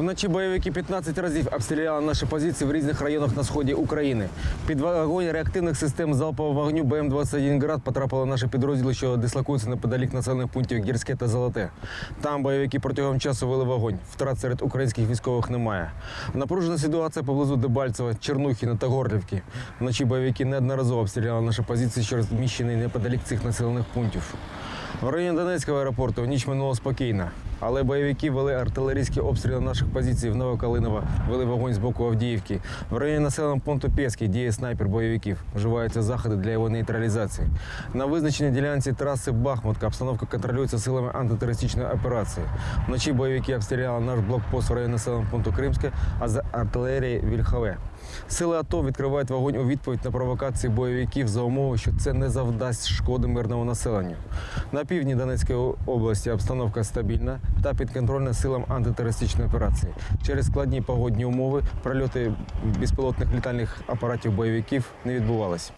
Вночі бойовики 15 разів обстріляли наші позиції в різних районах на сході України. Під вогонь реактивних систем залпового вогню БМ-21 «Град» потрапили наші підрозділи, що дислокуються неподалік населених пунктів Гірське та Золоте. Там бойовики протягом часу вели вогонь. Втрат серед українських військових немає. Напружена ситуація поблизу Дебальцева, Чернухіна та Горлівки. Вночі бойовики неодноразово обстріляли наші позиції, що розміщені неподалік цих населених пунктів. В районі Донецького аеропорту ніч минула спокійно, але бойовики вели артилерійські обстріли наших позицій в Новокалиново, вели вогонь з боку Авдіївки. В районі населеного пункту Пєський діє снайпер бойовиків. Вживаються заходи для його нейтралізації. На визначеній ділянці траси Бахмутка обстановка контролюється силами антитерористичної операції. Вночі бойовики обстріляли наш блокпост в районі населеного пункту Кримське, а з артилерії Вільхове. Сили АТО відкривають вогонь у відповідь на провокації бойовиків за умови, що це не завдасть шкоди мирному населенню. На півдні Донецької області обстановка стабільна та підконтрольна силам антитерористичної операції. Через складні погодні умови прольоти безпілотних літальних апаратів бойовиків не відбувалися.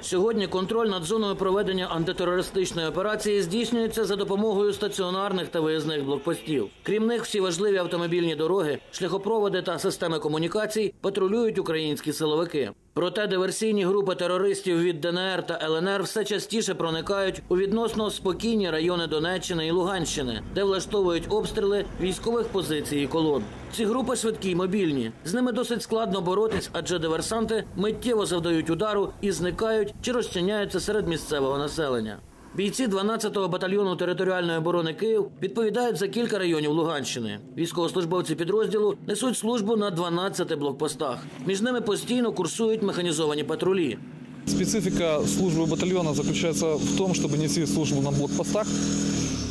Сьогодні контроль над зоною проведення антитерористичної операції здійснюється за допомогою стаціонарних та виїзних блокпостів. Крім них, всі важливі автомобільні дороги, шляхопроводи та системи комунікацій патрулюють українські силовики. Проте диверсійні групи терористів від ДНР та ЛНР все частіше проникають у відносно спокійні райони Донеччини і Луганщини, де влаштовують обстріли військових позицій і колон. Ці групи швидкі й мобільні. З ними досить складно боротись, адже диверсанти миттєво завдають удару і зникають чи розчиняються серед місцевого населення. Бійці 12-го батальйону територіальної оборони Київ відповідають за кілька районів Луганщини. Військовослужбовці підрозділу несуть службу на 12 блокпостах. Між ними постійно курсують механізовані патрулі. Специфика службы батальона заключается в том, чтобы нести службу на блокпостах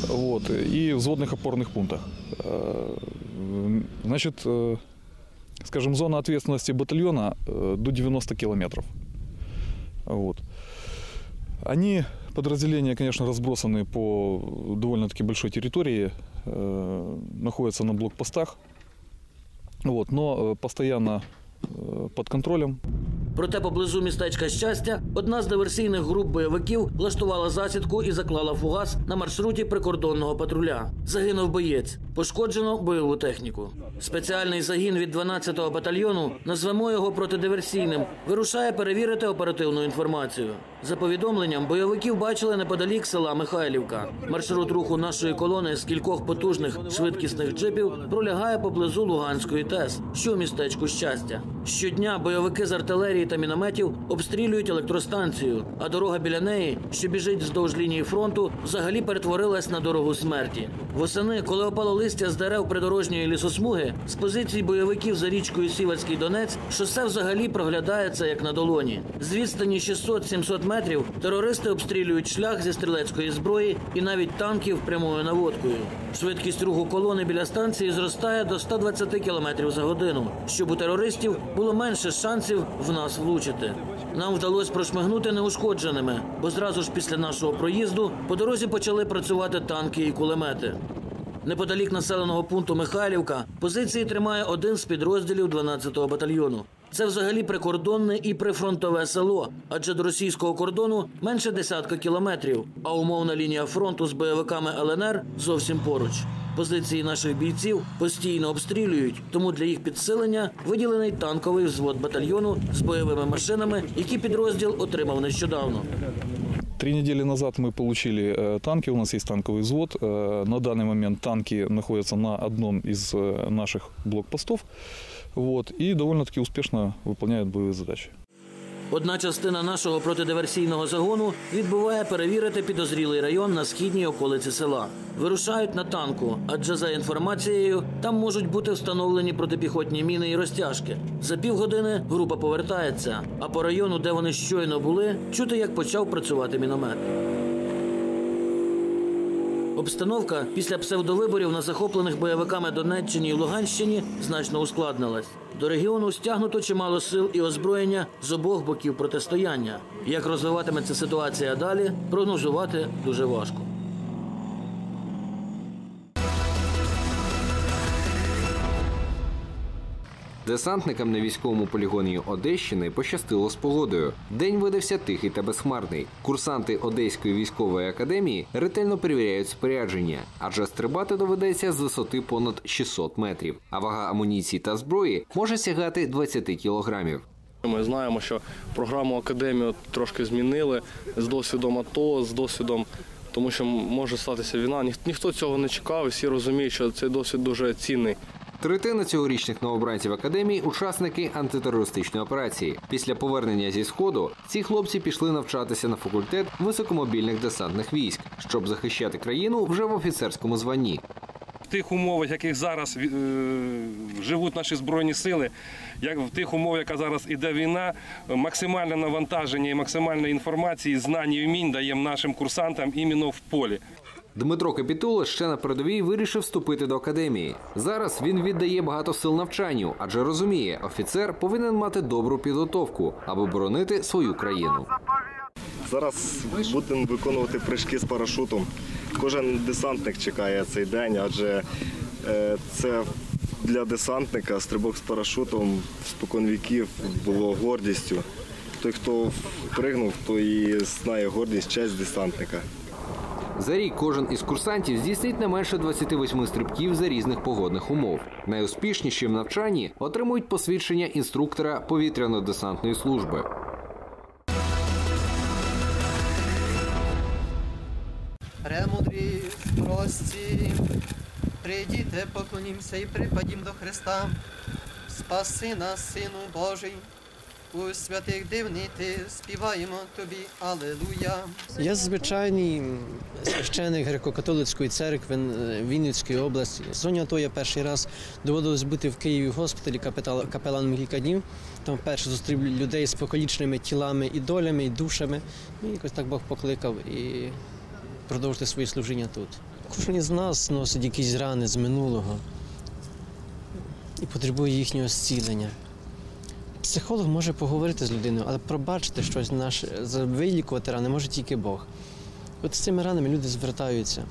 вот, и взводных опорных пунктах. Э, Значит, э, скажем, зона ответственности батальона э, до 90 километров. Вот. Они, подразделения, конечно, разбросаны по довольно-таки большой территории, э, находятся на блокпостах, вот, но э, постоянно э, под контролем. Проте поблизу містечка щастя одна з диверсійних груп бойовиків влаштувала засідку і заклала фугас на маршруті прикордонного патруля. Загинув боєць, пошкоджено бойову техніку. Спеціальний загін від 12-го батальйону, назвемо його протидиверсійним, вирушає перевірити оперативну інформацію. За повідомленням, бойовиків бачили неподалік села Михайлівка. Маршрут руху нашої колони з кількох потужних швидкісних джипів пролягає поблизу Луганської ТЕС, що у містечку щастя. Щодня бойовики з артилерії та мінометів обстрілюють електростанцію, а дорога біля неї, що біжить вздовж лінії фронту, взагалі перетворилась на дорогу смерті. Восени, коли опало листя з дерев придорожньої лісосмуги, з позицій бойовиків за річкою Сівацький Донець, шосе взагалі проглядається як на долоні. З відстані 600-700 метрів терористи обстрілюють шлях зі стрілецької зброї і навіть танків прямою наводкою. Швидкість руху колони біля станції зростає до 120 км за годину, щоб у терористів було менше шансів в нас влучити. Нам вдалося прошмигнути неушкодженими, бо зразу ж після нашого проїзду по дорозі почали працювати танки і кулемети. Неподалік населеного пункту Михайлівка позиції тримає один з підрозділів 12-го батальйону. Це взагалі прикордонне і прифронтове село, адже до російського кордону менше десятка кілометрів, а умовна лінія фронту з бойовиками ЛНР зовсім поруч. Позиції наших бійців постійно обстрілюють, тому для їх підсилення виділений танковий взвод батальйону з бойовими машинами, які підрозділ отримав нещодавно. Три недели назад мы получили э, танки, у нас есть танковый взвод. Э, На данный момент танки находятся на одном из э, наших блокпостов вот, и довольно-таки успешно выполняют боевые задачи. Одна частина нашого протидиверсійного загону відбуває перевірити підозрілий район на східній околиці села. Вирушають на танку, адже за інформацією там можуть бути встановлені протипіхотні міни і розтяжки. За півгодини група повертається, а по району, де вони щойно були, чути, як почав працювати міномет. Обстановка після псевдовиборів на захоплених бойовиками Донеччині і Луганщині значно ускладнилась. До регіону стягнуто чимало сил і озброєння з обох боків протистояння. Як розвиватиметься ситуація далі, прогнозувати дуже важко. Десантникам на військовому полігоні Одещини пощастило з погодою. День видався тихий та безхмарний. Курсанти Одеської військової академії ретельно перевіряють спорядження, адже стрибати доведеться з висоти понад 600 метрів. А вага амуніції та зброї може сягати 20 кілограмів. Ми знаємо, що програму академію трошки змінили з досвідом АТО, з досвідом, тому що може статися війна. Ніх- Ніхто цього не чекав, всі розуміють, що цей досвід дуже цінний. Третина цьогорічних новобранців академії учасники антитерористичної операції. Після повернення зі сходу ці хлопці пішли навчатися на факультет високомобільних десантних військ, щоб захищати країну вже в офіцерському званні. в тих умовах, яких зараз е, живуть наші збройні сили, як в тих умовах, яка зараз іде війна, максимальне навантаження і максимальної інформації, знань і вмінь даємо нашим курсантам іменно в полі. Дмитро Капітула ще на передовій вирішив вступити до академії. Зараз він віддає багато сил навчанню, адже розуміє, офіцер повинен мати добру підготовку, аби боронити свою країну. Зараз будемо виконувати прыжки з парашутом. Кожен десантник чекає цей день, адже е, це для десантника стрибок з парашутом спокон віків було гордістю. Той, хто пригнув, той і знає гордість, честь десантника. За рік кожен із курсантів здійснить не менше 28 стрибків за різних погодних умов. Найуспішніші в навчанні отримують посвідчення інструктора повітряно-десантної служби. Премудрі, прості, прийдіте, поклонімся і припадім до Христа. Спаси нас, Сину Божий, у святих дивний ти, співаємо тобі, Алелуя. Я звичайний священик греко-католицької церкви е, Вінницької області. Соня то я перший раз доводилось бути в Києві в госпіталі капеланом кілька днів. Там вперше зустрів людей з покалічними тілами і долями, і душами. І якось так Бог покликав і продовжити своє служіння тут. Кожен із нас носить якісь рани з минулого і потребує їхнього зцілення. Психолог може поговорити з людиною, але пробачити щось наше, вилікувати рани може тільки Бог. От з цими ранами люди звертаються.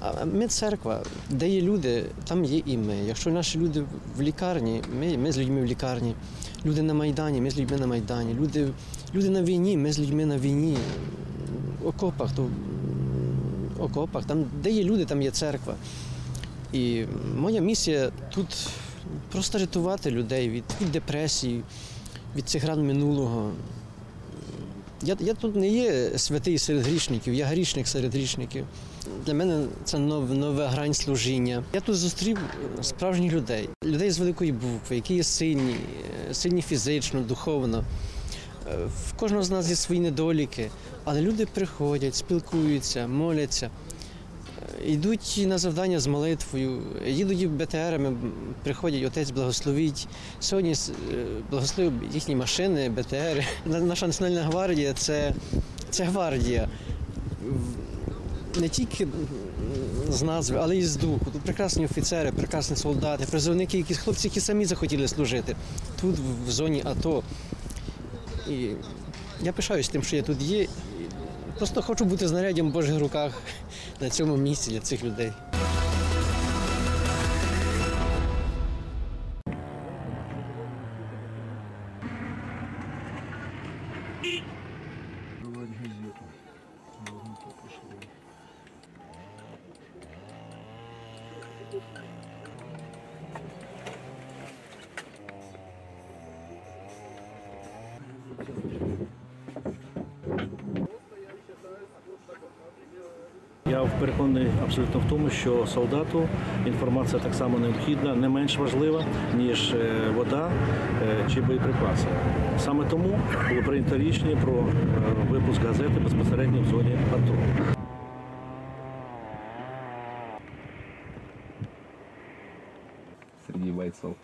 А ми церква, де є люди, там є і ми. Якщо наші люди в лікарні, ми, ми з людьми в лікарні. Люди на Майдані, ми з людьми на Майдані. Люди, люди на війні, ми з людьми на війні. В окопах, то в окопах. Там, де є люди, там є церква. І моя місія тут просто рятувати людей від, від депресії, від цих ран минулого. Я, я тут не є святий серед грішників, я грішник серед грішників. Для мене це нов, нова грань служіння. Я тут зустрів справжніх людей, людей з великої букви, які є сильні, е, сильні фізично, духовно. Е, В кожного з нас є свої недоліки, але люди приходять, спілкуються, моляться. Йдуть на завдання з молитвою, їдуть БТРами, приходять, отець благословить. Сьогодні е, благословив їхні машини, БТРи. Наша національна гвардія це, це гвардія. Не тільки з назви, але й з духу. Тут прекрасні офіцери, прекрасні солдати, призовники, які хлопці, які самі захотіли служити тут, в зоні АТО. І я пишаюсь тим, що я тут є. Просто хочу бути знаряддям в Божих руках на цьому місці для цих людей. Я переконаний абсолютно в тому, що солдату інформація так само необхідна, не менш важлива, ніж е, вода е, чи боєприпаси. Саме тому було прийнято рішення про е, випуск газети безпосередньо в зоні АТО. Среди бойцов.